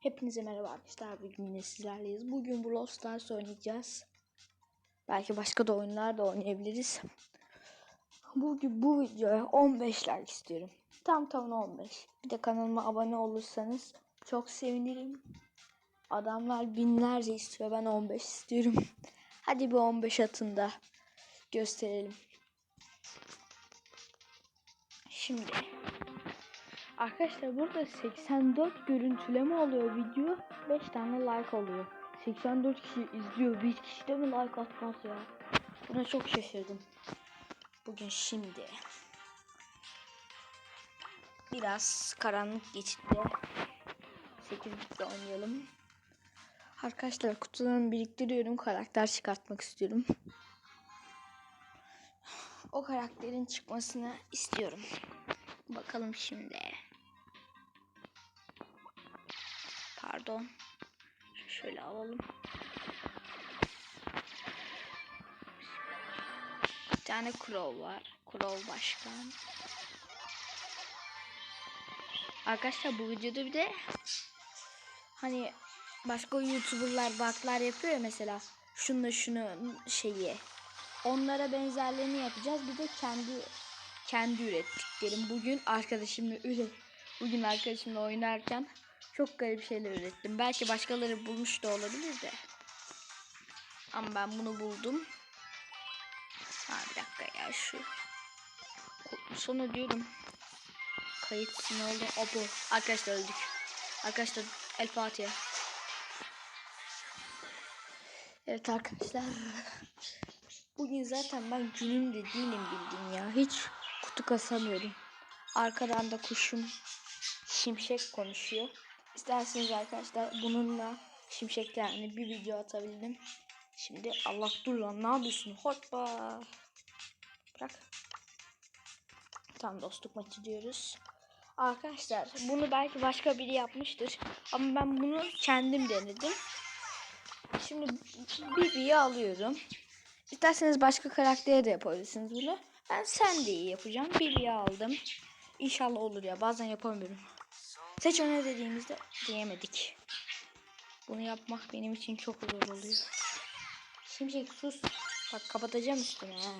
Hepinize merhaba arkadaşlar. Bugün yine sizlerleyiz. Bugün Brawl Stars oynayacağız. Belki başka da oyunlar da oynayabiliriz. Bugün bu videoya 15 like istiyorum. Tam tamına 15. Bir de kanalıma abone olursanız çok sevinirim. Adamlar binlerce istiyor. Ben 15 istiyorum. Hadi bir 15 atın da gösterelim. Şimdi Arkadaşlar burada 84 görüntüleme oluyor video. 5 tane like oluyor. 84 kişi izliyor. Bir kişi de mi like atmaz ya? Buna çok şaşırdım. Bugün şimdi biraz karanlık geçitte 8 bitle oynayalım. Arkadaşlar kutularımı biriktiriyorum. Karakter çıkartmak istiyorum. O karakterin çıkmasını istiyorum. Bakalım şimdi. Pardon. Şöyle alalım. Bir tane Crow var. Crow başkan. Arkadaşlar bu videoda bir de hani başka youtuberlar baklar yapıyor ya mesela şunu şunu şeyi onlara benzerlerini yapacağız bir de kendi kendi ürettiklerim bugün arkadaşımla üret bugün arkadaşımla oynarken çok garip şeyler ürettim. Belki başkaları bulmuş da olabilir de. Ama ben bunu buldum. Ha bir dakika ya şu. Sonra diyorum. Kayıt ne oldu? Abo. Arkadaşlar öldük. Arkadaşlar El Fatiha. Evet arkadaşlar. Bugün zaten ben günümde değilim bildiğin ya. Hiç kutu kasamıyorum. Arkadan da kuşum şimşek konuşuyor. İsterseniz arkadaşlar bununla şimşekte yani bir video atabildim. Şimdi Allah dur lan ne yapıyorsun? Hoppa. Bırak. Tam dostluk maçı diyoruz. Arkadaşlar bunu belki başka biri yapmıştır. Ama ben bunu kendim denedim. Şimdi Bibi'yi alıyorum. İsterseniz başka karaktere de yapabilirsiniz bunu. Ben iyi yapacağım. Bibi'yi aldım. İnşallah olur ya. Bazen yapamıyorum. Seç onu dediğimizde diyemedik. Bunu yapmak benim için çok zor oluyor. Şimdi sus. Bak kapatacağım üstüne. Ha.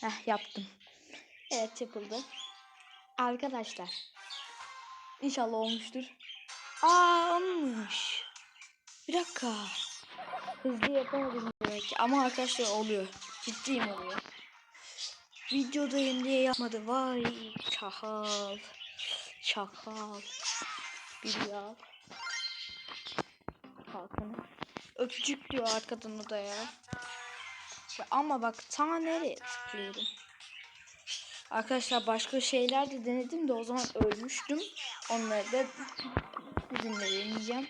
Heh yaptım. Evet yapıldı. Arkadaşlar. İnşallah olmuştur. Aa olmuş. Bir dakika. Hızlı yapamadım demek ki. Ama arkadaşlar oluyor. Ciddiyim oluyor. Videodayım diye yapmadı. Vay çakal. Çakal. Bir ya. Kalkanı. Öpücük diyor arkadan o da ya. Ama bak ta nereye tıklıyorum. Arkadaşlar başka şeyler de denedim de o zaman ölmüştüm. Onları da sizinle deneyeceğim.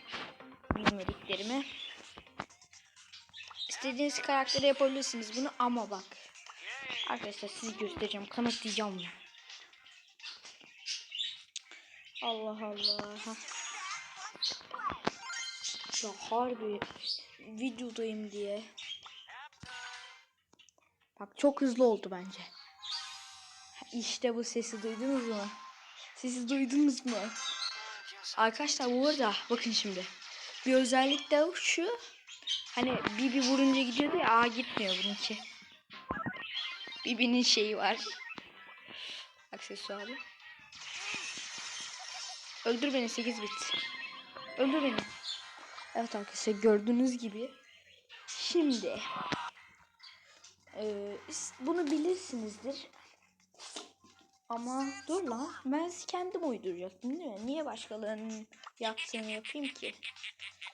Bilmediklerimi. İstediğiniz karakteri yapabilirsiniz bunu ama bak. Arkadaşlar sizi göstereceğim. Kanıtlayacağım ya. Allah Allah. Ya harbi videodayım diye. Bak çok hızlı oldu bence. İşte bu sesi duydunuz mu? Sesi duydunuz mu? Arkadaşlar bu arada bakın şimdi. Bir özellik de şu. Hani Bibi vurunca gidiyordu ya. Aa gitmiyor bununki. Bibi'nin şeyi var. Aksesuarı. Öldür beni 8 bit. Öldür beni. Evet arkadaşlar gördüğünüz gibi. Şimdi. Ee, bunu bilirsinizdir. Ama dur lan. Ben kendim uyduracaktım değil mi? Niye başkalarının yaptığını yapayım ki?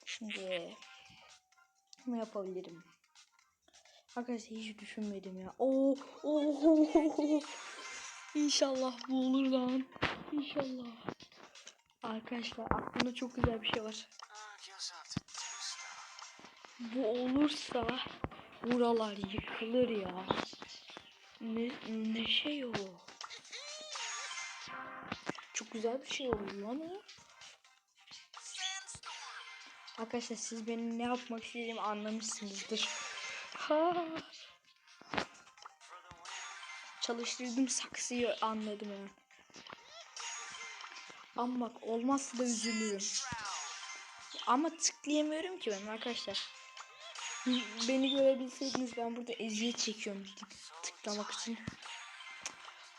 Şimdi ne yapabilirim? Arkadaşlar hiç düşünmedim ya. Oo, oo, oo. İnşallah bu olur lan. İnşallah. Arkadaşlar aklımda çok güzel bir şey var. Bu olursa buralar yıkılır ya. Ne, ne şey o? Çok güzel bir şey olur lan o. Arkadaşlar siz benim ne yapmak istediğimi anlamışsınızdır. Ha. Çalıştırdım saksıyı anladım hemen. Ama bak olmazsa da üzülürüm. Ama tıklayamıyorum ki ben arkadaşlar. Beni görebilseydiniz ben burada eziyet çekiyorum tık- tıklamak için.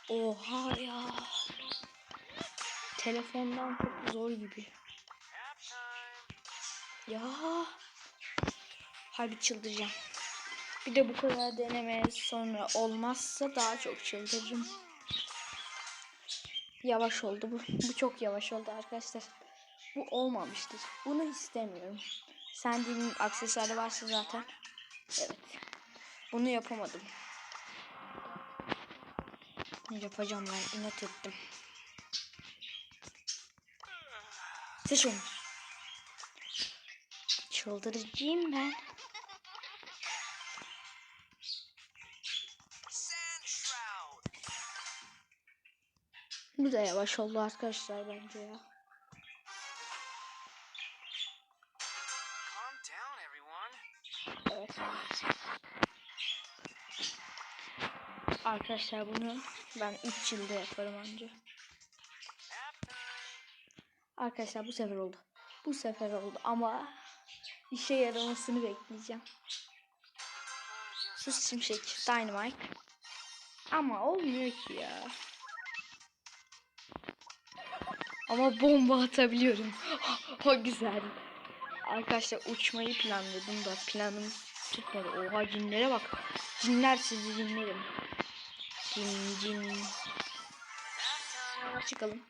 Oha ya. Telefondan çok zor gibi. Ya. Harbi çıldıracağım. Bir de bu kadar deneme sonra olmazsa daha çok çıldırırım. Yavaş oldu bu. Bu çok yavaş oldu arkadaşlar. Bu olmamıştır. Bunu istemiyorum. Sandy'nin aksesuarı varsa zaten. Evet. Bunu yapamadım. Yapacağım ben inat ettim. Seç onu. Çıldırıcıyım ben. Bu da yavaş oldu arkadaşlar bence ya. Evet. Arkadaşlar bunu ben 3 yılda yaparım anca. Arkadaşlar bu sefer oldu. Bu sefer oldu ama işe yaramasını bekleyeceğim. Sus şimşek. Dynamite. Ama olmuyor ki ya. Ama bomba atabiliyorum. o güzel. Arkadaşlar uçmayı planladım da planım tutmadı. Oha cinlere bak. Cinler sizi dinlerim. Cin cin. Çıkalım.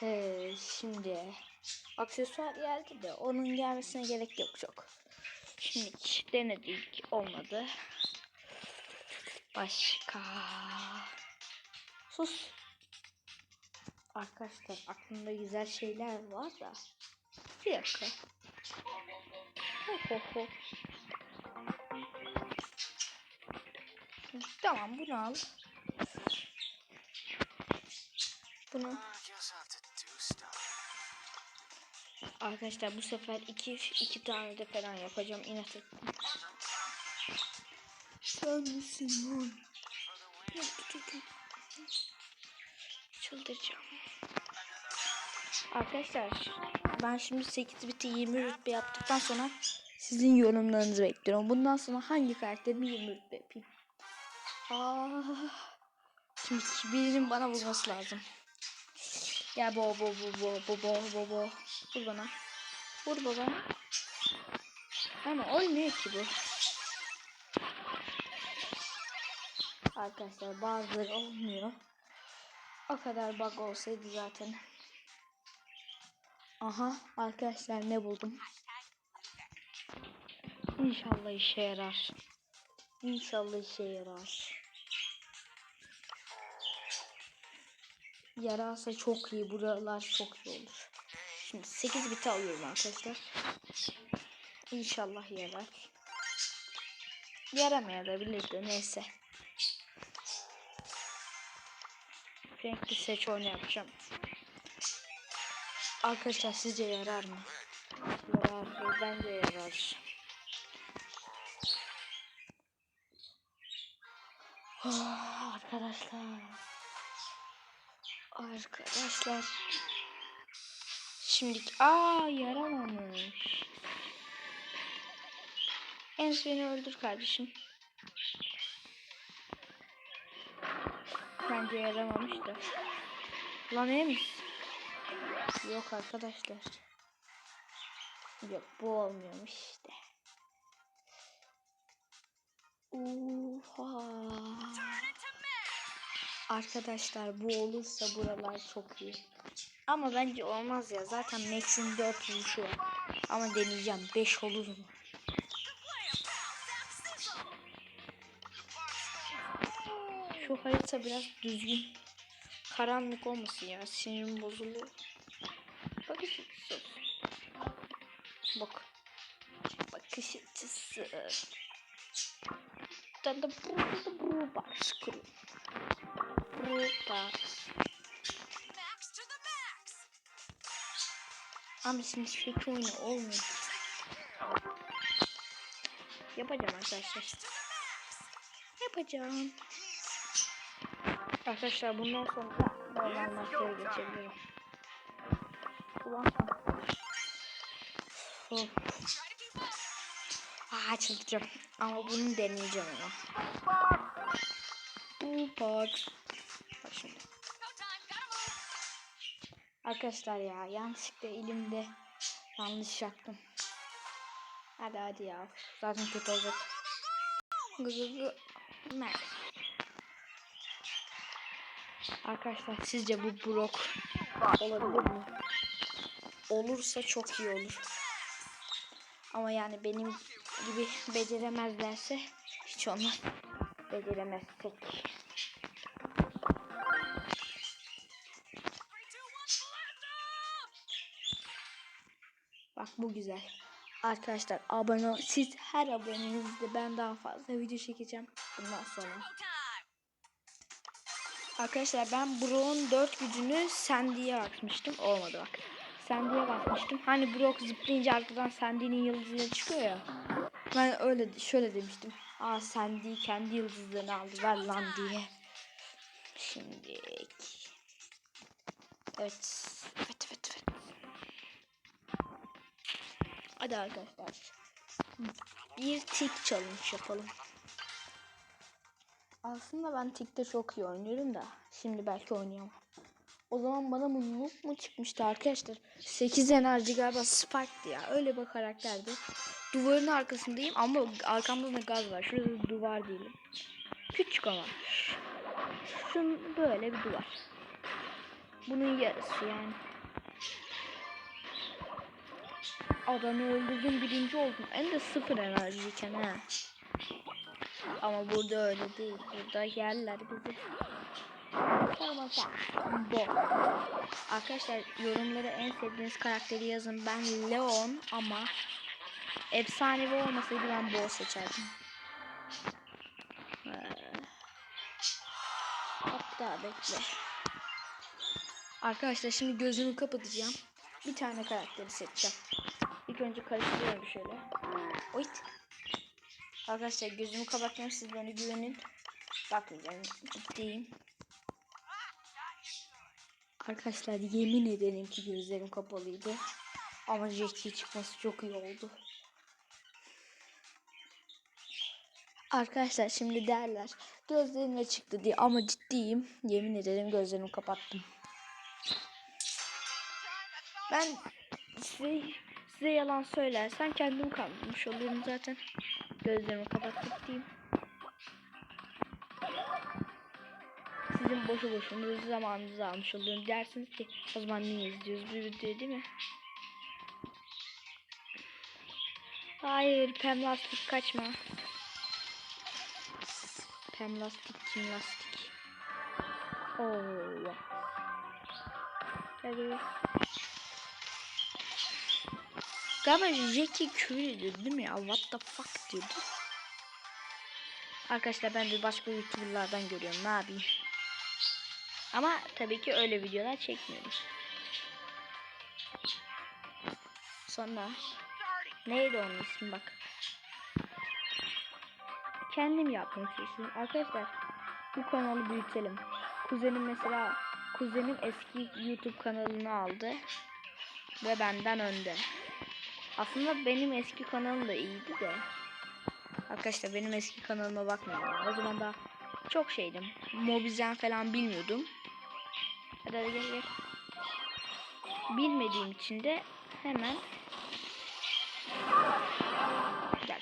He, şimdi aksesuar geldi de onun gelmesine gerek yok çok. Şimdi denedik olmadı. Başka. Sus. Arkadaşlar aklımda güzel şeyler var da. Bir dakika. Ho ho ho. Tamam bunu al. Bunu. Arkadaşlar bu sefer iki iki tane de falan yapacağım inat ettim. Sen misin lan? Çıldıracağım. Arkadaşlar ben şimdi 8 biti 20 rütbe yaptıktan sonra sizin yorumlarınızı bekliyorum. Bundan sonra hangi karakterimi 20 rütbe yapayım? Aa, şimdi birinin bana vurması lazım. Gel bo bo bo bo bo bo bo bo. Vur bana. Vur baba. Ama olmuyor ki bu. Arkadaşlar bazıları olmuyor. O kadar bug olsaydı zaten. Aha arkadaşlar ne buldum. İnşallah işe yarar. İnşallah işe yarar. Yararsa çok iyi. Buralar çok iyi olur. Şimdi 8 bit alıyorum arkadaşlar. İnşallah yarar. Yaramayabilir de neyse. Renkli seç oyunu yapacağım. Arkadaşlar sizce yarar mı? Yarar. Bence yarar. Oh, arkadaşlar. Arkadaşlar. Şimdi aa yaramamış. En beni öldür kardeşim. Bence yaramamış da. Lan emiş. Yok arkadaşlar. Yok bu olmuyormuş işte. Oha. Arkadaşlar bu olursa buralar çok iyi. Ama bence olmaz ya. Zaten Max'in 4 vuruşu var. Ama deneyeceğim. 5 olur mu? Şu harita biraz düzgün. Karanlık olmasın ya. Sinirim bozuluyor. Bakış açısı. Bak. Bakış açısı. Da da bu da bu box crew. Bu box. Ama şimdi kötü oyunu olmuyor. Yapacağım arkadaşlar. Yapacağım. Arkadaşlar bundan sonra Normal maçlara geçebilirim. Ulan. Of. Aa çıldıracağım. Ama bunu deneyeceğim ama. Bu park. Bak şimdi. Arkadaşlar ya yanlışlıkla elimde yanlış yaptım. Hadi hadi ya. Zaten kötü olacak. Gı gı gı. Mer. Arkadaşlar sizce bu blok olabilir mi? Olursa çok iyi olur. Ama yani benim gibi beceremezlerse hiç olmaz. Beceremezsek. Bak bu güzel. Arkadaşlar abone. Siz her abonenizde ben daha fazla video çekeceğim bundan sonra. Arkadaşlar ben Brock'un 4 gücünü Sandy'ye bakmıştım. Olmadı bak. Sandy'ye bakmıştım. Hani Brock zıplayınca arkadan Sandy'nin yıldızları çıkıyor ya. Ben öyle şöyle demiştim. Aa Sandy kendi yıldızlarını aldı ver lan diye. Şimdi Evet. Evet evet evet. Hadi arkadaşlar. Bir tik challenge yapalım. Aslında ben tikte çok iyi oynuyorum da. Şimdi belki oynayamam. O zaman bana noob mu çıkmıştı arkadaşlar? 8 enerji galiba Spark'tı ya. Öyle bir karakterdi. Duvarın arkasındayım ama arkamda da gaz var. Şurada da duvar değilim. Küçük ama. Şun böyle bir duvar. Bunun yarısı yani. Adamı öldürdüm birinci oldum. En de sıfır enerjiyken ha. Ama burada öyle değil. Burada yerler bizi. Bu. Arkadaşlar yorumlara en sevdiğiniz karakteri yazın. Ben Leon ama efsanevi olmasaydı ben Bo seçerdim. Ee, Hatta bekle. Arkadaşlar şimdi gözümü kapatacağım. Bir tane karakteri seçeceğim. İlk önce karıştırıyorum şöyle. Oyt. Arkadaşlar gözümü kapatmıyorum siz bana güvenin. Bakmayacağım ciddiyim. Arkadaşlar yemin ederim ki gözlerim kapalıydı. Ama Jackie çıkması çok iyi oldu. Arkadaşlar şimdi derler gözlerime çıktı diye ama ciddiyim. Yemin ederim gözlerimi kapattım. Ben size, size yalan söylersem kendim kandırmış olurum zaten. Gözlerimi kapattık diyeyim. Sizin boşu boşuna zamanınızı almış oluyorum dersiniz ki o zaman niye izliyoruz bu videoyu değil mi? Hayır pem lastik kaçma. Pem lastik kim lastik. Oo. Hadi. Galiba Jackie küfür ediyordu değil mi ya? What the fuck diyordu. Arkadaşlar ben de başka youtuberlardan görüyorum. Ne yapayım? Ama tabii ki öyle videolar çekmiyorum. Sonra neydi onun ismi bak. Kendim yapmak istiyorum. Arkadaşlar bu kanalı büyütelim. Kuzenim mesela kuzenim eski YouTube kanalını aldı ve benden önde. Aslında benim eski kanalım da iyiydi de. Arkadaşlar benim eski kanalıma bakmayın. O zaman da çok şeydim. Mobizen falan bilmiyordum. Hadi hadi gel gel. Bilmediğim için de hemen gel.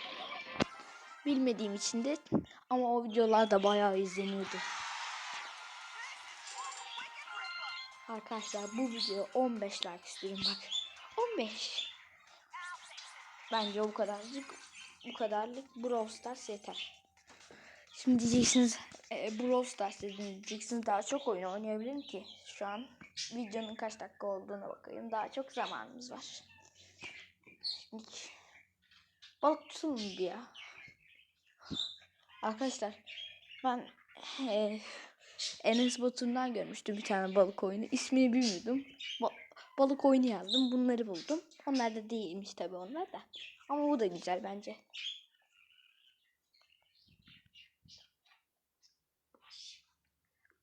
Bilmediğim için de ama o videolar da bayağı izleniyordu. Arkadaşlar bu video 15 like istiyorum bak. 15. Bence bu kadarcık bu kadarlık Brawl Stars yeter. Şimdi diyeceksiniz e, Brawl Stars diyeceksiniz daha çok oyun oynayabilirim ki. Şu an videonun kaç dakika olduğuna bakayım. Daha çok zamanımız var. Şimdi balık tutalım bir ya. Arkadaşlar ben e, Enes Batur'dan görmüştüm bir tane balık oyunu. İsmini bilmiyordum. Ba- balık oyunu yazdım. Bunları buldum. Onlar da değilmiş tabi onlar da. Ama bu da güzel bence.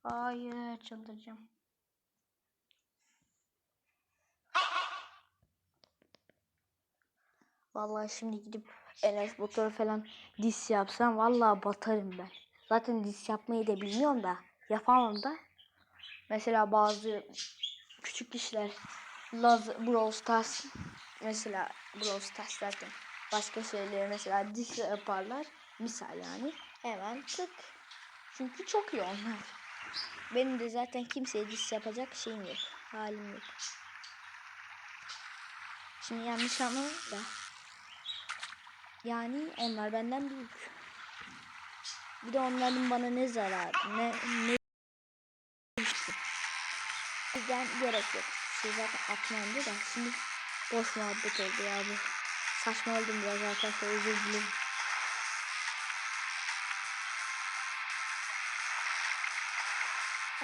Hayır çıldıracağım. Vallahi şimdi gidip Enes Batur falan dis yapsam vallahi batarım ben. Zaten dis yapmayı da bilmiyorum da yapamam da. Mesela bazı küçük işler Laz Brawl Stars mesela Brawl Stars zaten başka şeyleri mesela diss yaparlar. Misal yani hemen tık. Çünkü çok iyi onlar. Benim de zaten kimseye diss yapacak şeyim yok. Halim yok. Şimdi yanlış anlama da. Yani onlar benden büyük. Bir de onların bana ne zararı, ne ne yüzden gerek yok. Şey zaten atlandı da şimdi boş muhabbet oldu ya bu. Saçmaladım biraz arkadaşlar özür dilerim.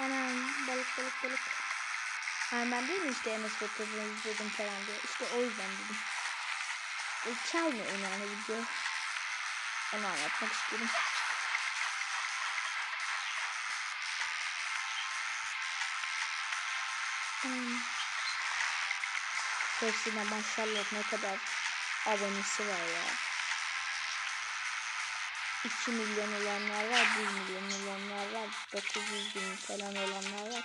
Anam balık balık balık. Ha, ben değil mi işte Enes Batur'u izledim falan diye. İşte o yüzden dedim. E, çalmıyor yani video. Onu anlatmak istedim. Hmm. Hepsine maşallah ne kadar abonesi var ya. 2 milyon olanlar var, 1 milyon olanlar var, 900 bin falan olanlar var.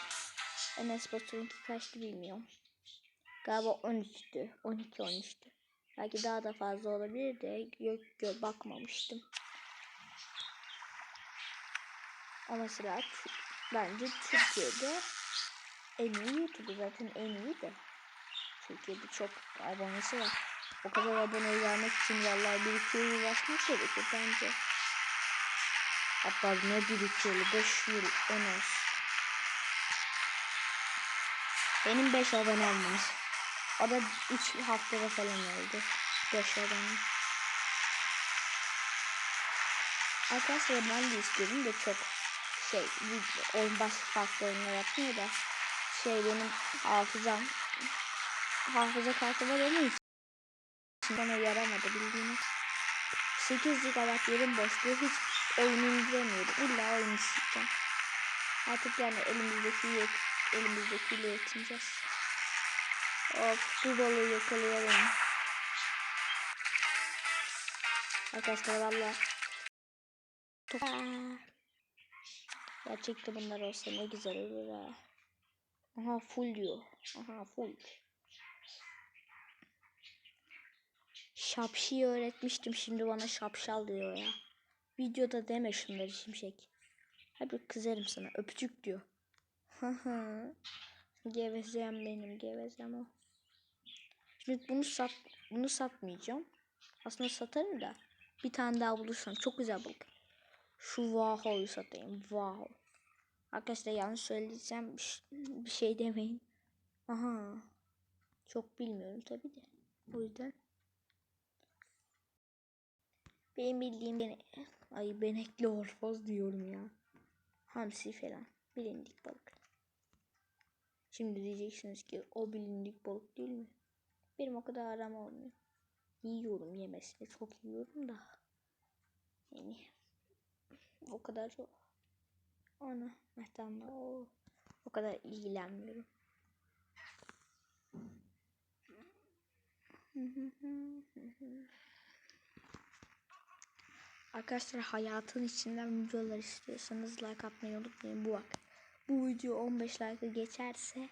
Enes Batur'unki kaçtı bilmiyorum. Galiba 13'tü. 12-13'tü. Belki daha da fazla olabilir de yok yok bakmamıştım. Ama Tü- bence Türkiye'de en iyi YouTuber zaten en iyi de. Türkiye'de çok abonesi var. O kadar abone vermek için vallahi bir iki yıl uğraşmak gerekir bence. Hatta ne bir iki yıl, beş yıl en az. Benim 5 abonem var. O da 3 haftada falan oldu. 5 abone. Arkadaşlar ben de istiyorum da çok şey oyun baş farklı oyunlar yapmıyor da şey benim hafızam hafıza kartı var onun için bana yaramadı bildiğiniz 8 GB yerim boşluğu hiç oyunu indiremiyorum illa oyun isteyeceğim artık yani elimizdeki yet elimizdekiyle yetineceğiz of bu balığı yakalayalım arkadaşlar valla. Gerçekte bunlar olsa ne güzel olur ha. Aha full diyor. Aha full. Şapşiyi öğretmiştim şimdi bana şapşal diyor ya. Videoda deme şunları şimşek. Hadi kızarım sana öpücük diyor. Gevezem benim gevezem o. Şimdi bunu sat bunu satmayacağım. Aslında satarım da bir tane daha bulursam çok güzel balık. Şu Vaho'yu satayım. Vaho. Arkadaşlar yanlış söylediysem bir şey demeyin. Aha. Çok bilmiyorum tabi de. O yüzden. Benim bildiğim bene Ay benekli orfoz diyorum ya. Hamsi falan. Bilindik balık. Şimdi diyeceksiniz ki o bilindik balık değil mi? Benim o kadar aram olmuyor. Yiyorum yemesini çok yiyorum da. Yani o kadar çok. Ana Mehtam'la o o kadar ilgilenmiyorum. Arkadaşlar hayatın içinden videolar istiyorsanız like atmayı unutmayın. Bu bak. Bu video 15 like geçerse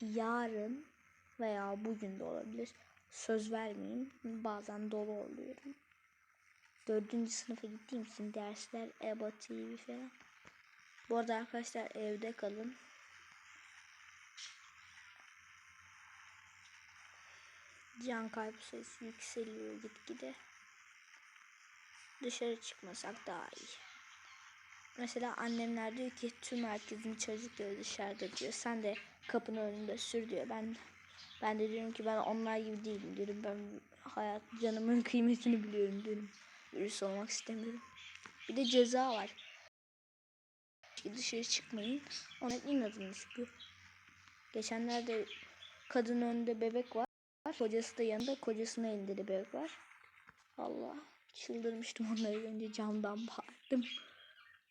yarın veya bugün de olabilir. Söz vermeyeyim. Bazen dolu oluyorum. Dördüncü sınıfa gittiğim için dersler EBA TV falan. Bu arada arkadaşlar evde kalın. Can kaybı sayısı yükseliyor gitgide. Dışarı çıkmasak daha iyi. Mesela annemler diyor ki tüm herkesin çocukları dışarıda diyor. Sen de kapının önünde sür diyor. Ben ben de diyorum ki ben onlar gibi değilim diyorum. Ben hayat canımın kıymetini biliyorum diyorum. Virüs olmak istemiyorum. Bir de ceza var. Dışarı çıkmayın. Ona inadınız çünkü. Geçenlerde kadın önünde bebek var. Kocası da yanında. Kocasının elinde de bebek var. Allah. Çıldırmıştım onları önce camdan bağırdım.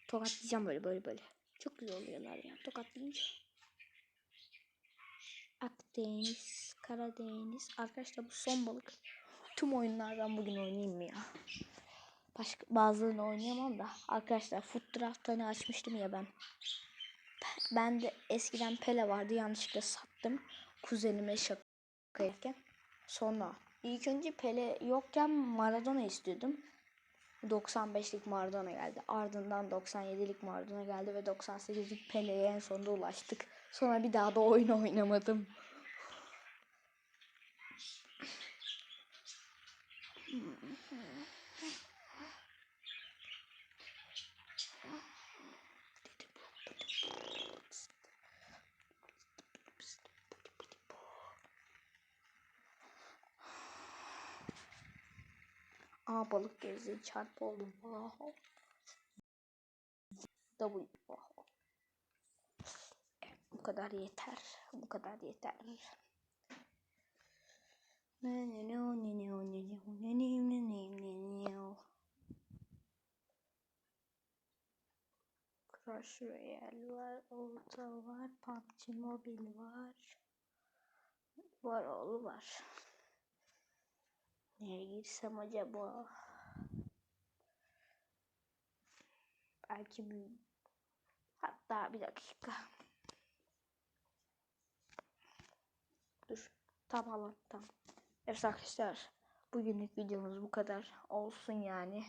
Tokatlayacağım böyle böyle böyle. Çok güzel oluyorlar ya tokatlayınca. Akdeniz, Karadeniz. Arkadaşlar bu son balık. tüm oyunlardan bugün oynayayım mı ya? Başka bazılarını oynayamam da. Arkadaşlar Foot Draft'ını açmıştım ya ben. Ben de eskiden Pele vardı yanlışlıkla sattım. Kuzenime şaka yaparken. Sonra ilk önce Pele yokken Maradona istiyordum. 95'lik Maradona geldi. Ardından 97'lik Maradona geldi ve 98'lik Pele'ye en sonunda ulaştık. Sonra bir daha da oyun oynamadım. Aa balık gezdi çarpı oldum. Wow. W. Wow. Bu kadar yeter. Bu kadar yeter. Ne ne ne ne ne ne ne ne ne ne ne ne ne. Crash Royale var, Ultra var, PUBG Mobile var. Var oğlu var. Nereye girsem acaba? Belki bir... Hatta bir dakika. Dur. Tamam tamam. Evet arkadaşlar. Bugünlük videomuz bu kadar olsun yani.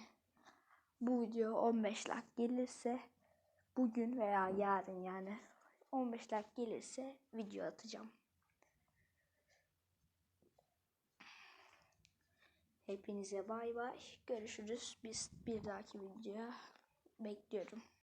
Bu video 15 like gelirse bugün veya yarın yani 15 like gelirse video atacağım. Hepinize bay bay. Görüşürüz. Biz bir dahaki videoya bekliyorum.